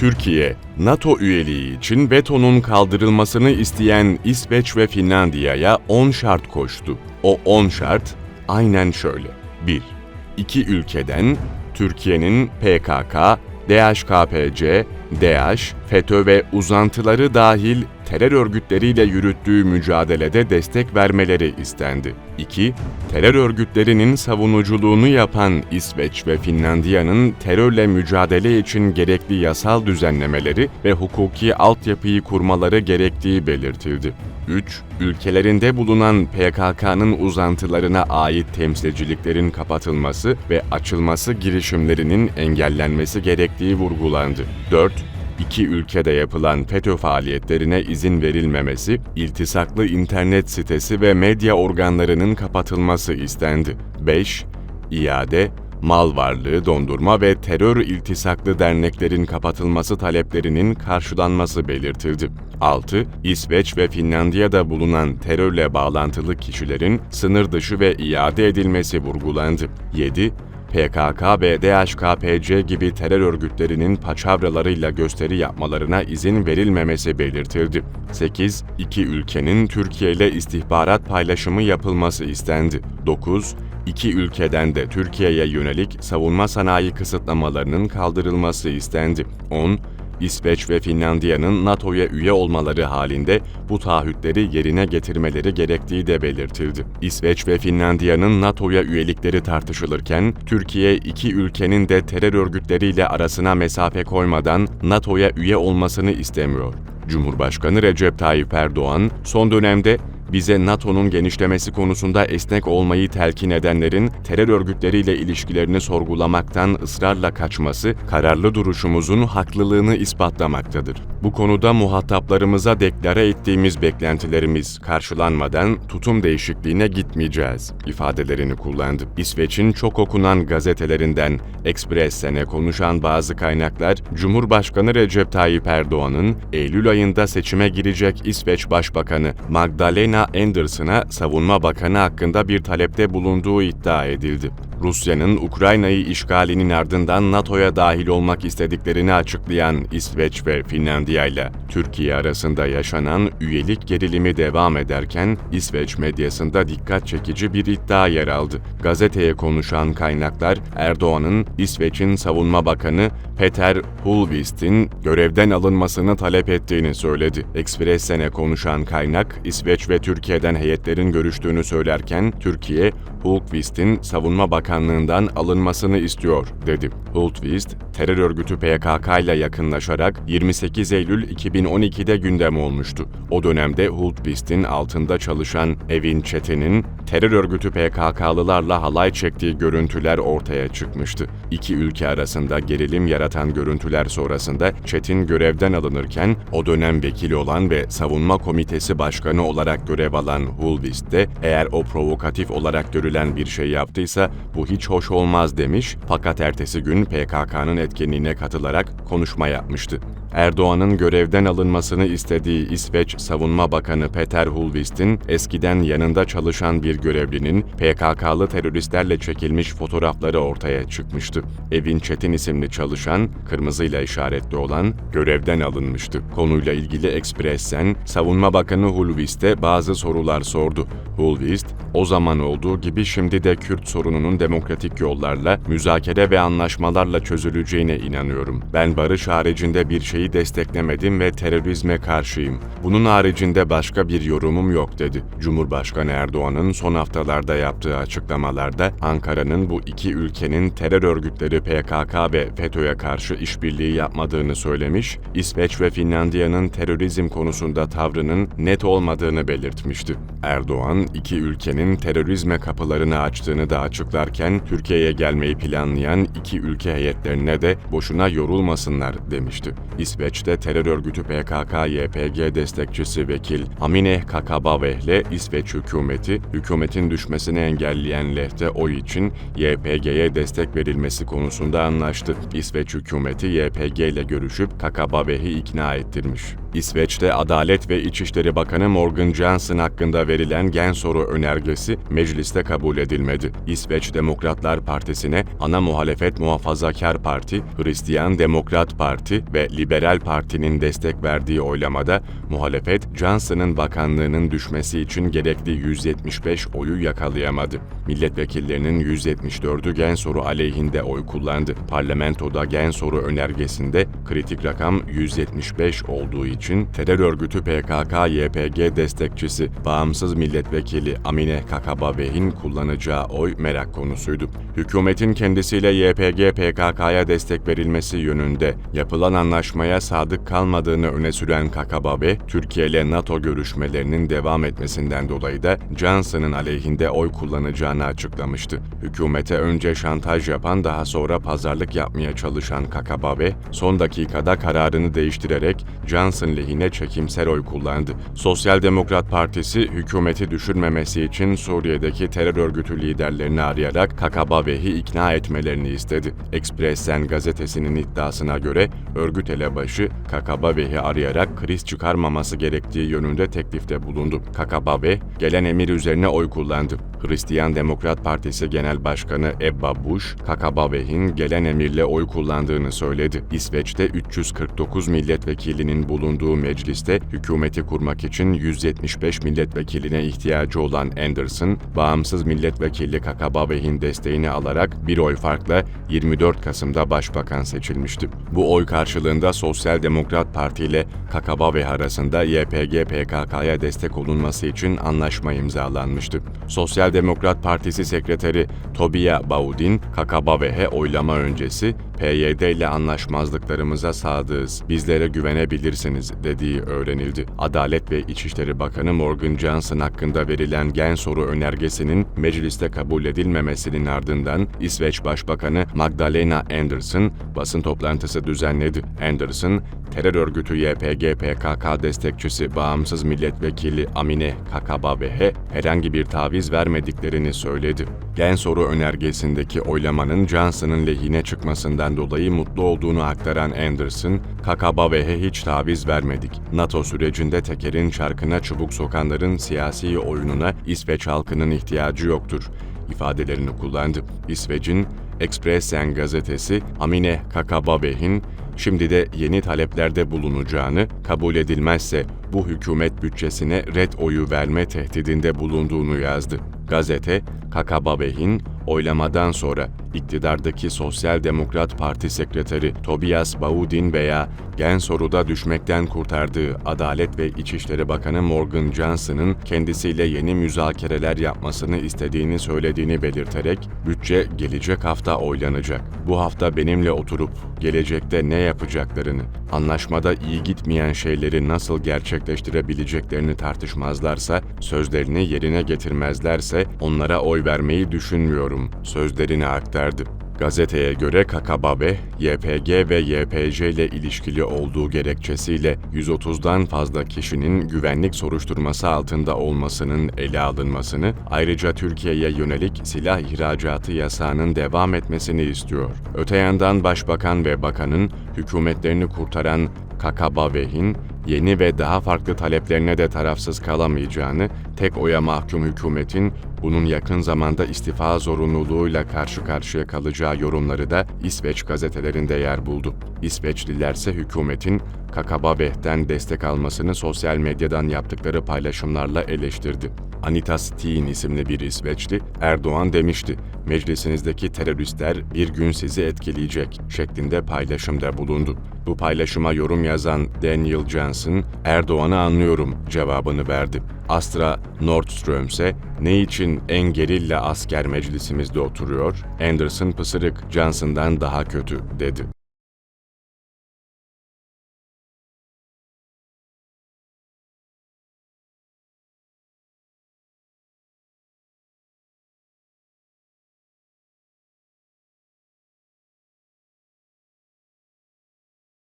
Türkiye, NATO üyeliği için vetonun kaldırılmasını isteyen İsveç ve Finlandiya'ya 10 şart koştu. O 10 şart aynen şöyle. 1. İki ülkeden Türkiye'nin PKK, DHKPC, DAEŞ, FETÖ ve uzantıları dahil terör örgütleriyle yürüttüğü mücadelede destek vermeleri istendi. 2. Terör örgütlerinin savunuculuğunu yapan İsveç ve Finlandiya'nın terörle mücadele için gerekli yasal düzenlemeleri ve hukuki altyapıyı kurmaları gerektiği belirtildi. 3. Ülkelerinde bulunan PKK'nın uzantılarına ait temsilciliklerin kapatılması ve açılması girişimlerinin engellenmesi gerektiği vurgulandı. 4. İki ülkede yapılan FETÖ faaliyetlerine izin verilmemesi, iltisaklı internet sitesi ve medya organlarının kapatılması istendi. 5. İade, mal varlığı dondurma ve terör iltisaklı derneklerin kapatılması taleplerinin karşılanması belirtildi. 6. İsveç ve Finlandiya'da bulunan terörle bağlantılı kişilerin sınır dışı ve iade edilmesi vurgulandı. 7. PKK ve DHKPC gibi terör örgütlerinin paçavralarıyla gösteri yapmalarına izin verilmemesi belirtildi. 8. İki ülkenin Türkiye ile istihbarat paylaşımı yapılması istendi. 9. İki ülkeden de Türkiye'ye yönelik savunma sanayi kısıtlamalarının kaldırılması istendi. 10. İsveç ve Finlandiya'nın NATO'ya üye olmaları halinde bu taahhütleri yerine getirmeleri gerektiği de belirtildi. İsveç ve Finlandiya'nın NATO'ya üyelikleri tartışılırken, Türkiye iki ülkenin de terör örgütleriyle arasına mesafe koymadan NATO'ya üye olmasını istemiyor. Cumhurbaşkanı Recep Tayyip Erdoğan, son dönemde bize NATO'nun genişlemesi konusunda esnek olmayı telkin edenlerin terör örgütleriyle ilişkilerini sorgulamaktan ısrarla kaçması, kararlı duruşumuzun haklılığını ispatlamaktadır. Bu konuda muhataplarımıza deklare ettiğimiz beklentilerimiz karşılanmadan tutum değişikliğine gitmeyeceğiz ifadelerini kullandı. İsveç'in çok okunan gazetelerinden Expressen'e konuşan bazı kaynaklar, Cumhurbaşkanı Recep Tayyip Erdoğan'ın Eylül ayında seçime girecek İsveç Başbakanı Magdalena Anderson'a savunma bakanı hakkında bir talepte bulunduğu iddia edildi. Rusya'nın Ukrayna'yı işgalinin ardından NATO'ya dahil olmak istediklerini açıklayan İsveç ve Finlandiya ile Türkiye arasında yaşanan üyelik gerilimi devam ederken İsveç medyasında dikkat çekici bir iddia yer aldı. Gazeteye konuşan kaynaklar Erdoğan'ın İsveç'in savunma bakanı Peter Hulvist'in görevden alınmasını talep ettiğini söyledi. Expressen'e konuşan kaynak İsveç ve Türkiye'den heyetlerin görüştüğünü söylerken Türkiye, Hulvist'in savunma bakanlığından alınmasını istiyor, dedi. Hultvist, terör örgütü PKK ile yakınlaşarak 28 Eylül 2012'de gündem olmuştu. O dönemde Hultvist'in altında çalışan Evin Çetin'in terör örgütü PKK'lılarla halay çektiği görüntüler ortaya çıkmıştı. İki ülke arasında gerilim yaratan görüntüler sonrasında Çetin görevden alınırken o dönem vekili olan ve savunma komitesi başkanı olarak görev alan Hulvist de eğer o provokatif olarak görülen bir şey yaptıysa bu hiç hoş olmaz demiş fakat ertesi gün PKK'nın etkinliğine katılarak konuşma yapmıştı. Erdoğan'ın görevden alınmasını istediği İsveç Savunma Bakanı Peter Hulvist'in eskiden yanında çalışan bir görevlinin PKK'lı teröristlerle çekilmiş fotoğrafları ortaya çıkmıştı. Evin Çetin isimli çalışan, kırmızıyla işaretli olan görevden alınmıştı. Konuyla ilgili Expressen, Savunma Bakanı Hulvist'e bazı sorular sordu. Hulvist, o zaman olduğu gibi şimdi de Kürt sorununun demokratik yollarla, müzakere ve anlaşmalarla çözüleceğine inanıyorum. Ben barış haricinde bir şeyi desteklemedim ve terörizme karşıyım. Bunun haricinde başka bir yorumum yok dedi. Cumhurbaşkanı Erdoğan'ın son haftalarda yaptığı açıklamalarda Ankara'nın bu iki ülkenin terör örgütleri PKK ve FETÖ'ye karşı işbirliği yapmadığını söylemiş, İsveç ve Finlandiya'nın terörizm konusunda tavrının net olmadığını belirtmişti. Erdoğan, iki ülkenin terörizme kapılarını açtığını da açıklarken, Türkiye'ye gelmeyi planlayan iki ülke heyetlerine de boşuna yorulmasınlar demişti. İsveç'te terör örgütü PKK-YPG destekçisi vekil Amineh Kakabaveh'le İsveç hükümeti, hükümetin düşmesini engelleyen lehte oy için YPG'ye destek verilmesi konusunda anlaştı. İsveç hükümeti YPG ile görüşüp Kakabaveh'i ikna ettirmiş. İsveç'te Adalet ve İçişleri Bakanı Morgan Johnson hakkında verilen gen soru önergesi mecliste kabul edilmedi. İsveç Demokratlar Partisi'ne ana muhalefet Muhafazakar Parti, Hristiyan Demokrat Parti ve Liberal Parti'nin destek verdiği oylamada muhalefet Johnson'ın bakanlığının düşmesi için gerekli 175 oyu yakalayamadı. Milletvekillerinin 174'ü gen soru aleyhinde oy kullandı. Parlamentoda gen soru önergesinde kritik rakam 175 olduğu için terör örgütü PKK-YPG destekçisi bağımsız milletvekili Amine Kakabaveh'in kullanacağı oy merak konusuydu. Hükümetin kendisiyle YPG-PKK'ya destek verilmesi yönünde yapılan anlaşmaya sadık kalmadığını öne süren Kakabave, Türkiye ile NATO görüşmelerinin devam etmesinden dolayı da Johnson'ın aleyhinde oy kullanacağını açıklamıştı. Hükümete önce şantaj yapan daha sonra pazarlık yapmaya çalışan Kakabave, son dakikada kararını değiştirerek Johnson lehine çekimser oy kullandı. Sosyal Demokrat Partisi hükümeti düşürmemesi için Suriye'deki terör örgütü liderlerini arayarak Kakabave'yi ikna etmelerini istedi. Expressen gazetesinin iddiasına göre örgüt elebaşı Kakabave'yi arayarak kriz çıkarmaması gerektiği yönünde teklifte bulundu. Kakabave, gelen emir üzerine oy kullandı. Hristiyan Demokrat Partisi Genel Başkanı Ebba Bush, Kakabave'nin gelen emirle oy kullandığını söyledi. İsveç'te 349 milletvekilinin bulunduğu mecliste hükümeti kurmak için 175 milletvekiline ihtiyacı olan Anderson, bağımsız milletvekili Kakabave'nin desteğini alarak bir oy farkla 24 Kasım'da başbakan seçilmişti. Bu oy karşılığında Sosyal Demokrat Parti ile Kakabave arasında YPG-PKK'ya destek olunması için anlaşma imzalanmıştı. Sosyal Demokrat Partisi Sekreteri Tobia Baudin, Kakabave'ye oylama öncesi PYD ile anlaşmazlıklarımıza sadığız, bizlere güvenebilirsiniz dediği öğrenildi. Adalet ve İçişleri Bakanı Morgan Johnson hakkında verilen gen soru önergesinin mecliste kabul edilmemesinin ardından İsveç Başbakanı Magdalena Andersson basın toplantısı düzenledi. Andersson, terör örgütü YPG-PKK destekçisi bağımsız milletvekili Amine Kakabave'ye herhangi bir taviz vermediklerini söyledi. Gen soru önergesindeki oylamanın Johnson'ın lehine çıkmasından dolayı mutlu olduğunu aktaran Anderson, Kakabave'ye hiç taviz vermedik. NATO sürecinde tekerin çarkına çubuk sokanların siyasi oyununa İsveç halkının ihtiyacı yoktur ifadelerini kullandı. İsveç'in Expressen gazetesi Amine Kakabaveh'in şimdi de yeni taleplerde bulunacağını, kabul edilmezse bu hükümet bütçesine red oyu verme tehdidinde bulunduğunu yazdı. Gazete, Kakabaveh'in oylamadan sonra iktidardaki Sosyal Demokrat Parti Sekreteri Tobias Baudin veya gen soruda düşmekten kurtardığı Adalet ve İçişleri Bakanı Morgan Johnson'ın kendisiyle yeni müzakereler yapmasını istediğini söylediğini belirterek bütçe gelecek hafta oylanacak. Bu hafta benimle oturup gelecekte ne yapacaklarını, anlaşmada iyi gitmeyen şeyleri nasıl gerçekleştirebileceklerini tartışmazlarsa, sözlerini yerine getirmezlerse onlara oy vermeyi düşünmüyorum sözlerini aktardı. Gazeteye göre Kakababe, YPG ve YPJ ile ilişkili olduğu gerekçesiyle 130'dan fazla kişinin güvenlik soruşturması altında olmasının ele alınmasını, ayrıca Türkiye'ye yönelik silah ihracatı yasağının devam etmesini istiyor. Öte yandan Başbakan ve Bakanın hükümetlerini kurtaran Kakabaveh'in yeni ve daha farklı taleplerine de tarafsız kalamayacağını, tek oya mahkum hükümetin bunun yakın zamanda istifa zorunluluğuyla karşı karşıya kalacağı yorumları da İsveç gazetelerinde yer buldu. İsveçlilerse hükümetin Kakabaveh'ten destek almasını sosyal medyadan yaptıkları paylaşımlarla eleştirdi. Anita Steen isimli bir İsveçli, Erdoğan demişti, meclisinizdeki teröristler bir gün sizi etkileyecek şeklinde paylaşımda bulundu. Bu paylaşıma yorum yazan Daniel Johnson, Erdoğan'ı anlıyorum cevabını verdi. Astra Nordström ise ne için en gerilla asker meclisimizde oturuyor? Anderson pısırık Johnson'dan daha kötü dedi.